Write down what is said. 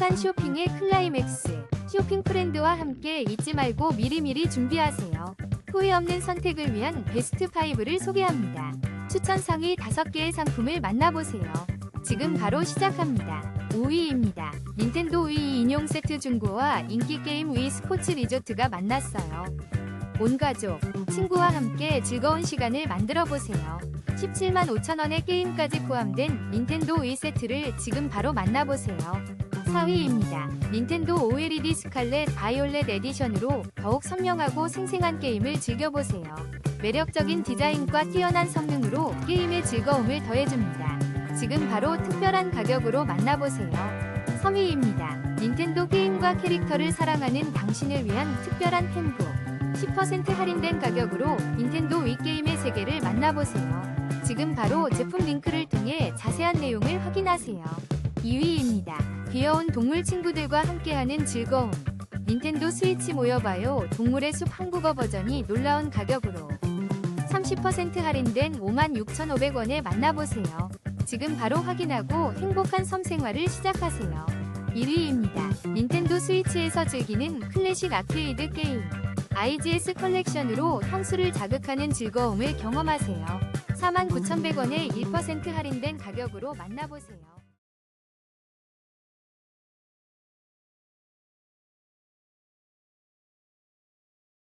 행복한 쇼핑의 클라이맥스. 쇼핑 프렌드와 함께 잊지 말고 미리미리 준비하세요. 후회 없는 선택을 위한 베스트 5를 소개합니다. 추천 상위 5개의 상품을 만나보세요. 지금 바로 시작합니다. 5위입니다. 닌텐도 위 인용 세트 중고와 인기 게임 위 스포츠 리조트가 만났어요. 온 가족, 친구와 함께 즐거운 시간을 만들어 보세요. 17만 5천 원의 게임까지 포함된 닌텐도 위 세트를 지금 바로 만나보세요. 4위입니다. 닌텐도 OLED 스칼렛 바이올렛 에디션으로 더욱 선명하고 생생한 게임을 즐겨보세요. 매력적인 디자인과 뛰어난 성능으로 게임의 즐거움을 더해줍니다. 지금 바로 특별한 가격으로 만나보세요. 3위입니다. 닌텐도 게임과 캐릭터를 사랑하는 당신을 위한 특별한 팬북. 10% 할인된 가격으로 닌텐도 위 게임의 세계를 만나보세요. 지금 바로 제품 링크를 통해 자세한 내용을 확인하세요. 2위입니다. 귀여운 동물 친구들과 함께하는 즐거움. 닌텐도 스위치 모여봐요. 동물의 숲 한국어 버전이 놀라운 가격으로 30% 할인된 56,500원에 만나보세요. 지금 바로 확인하고 행복한 섬 생활을 시작하세요. 1위입니다. 닌텐도 스위치에서 즐기는 클래식 아케이드 게임. IGS 컬렉션으로 향수를 자극하는 즐거움을 경험하세요. 49,100원에 1% 할인된 가격으로 만나보세요.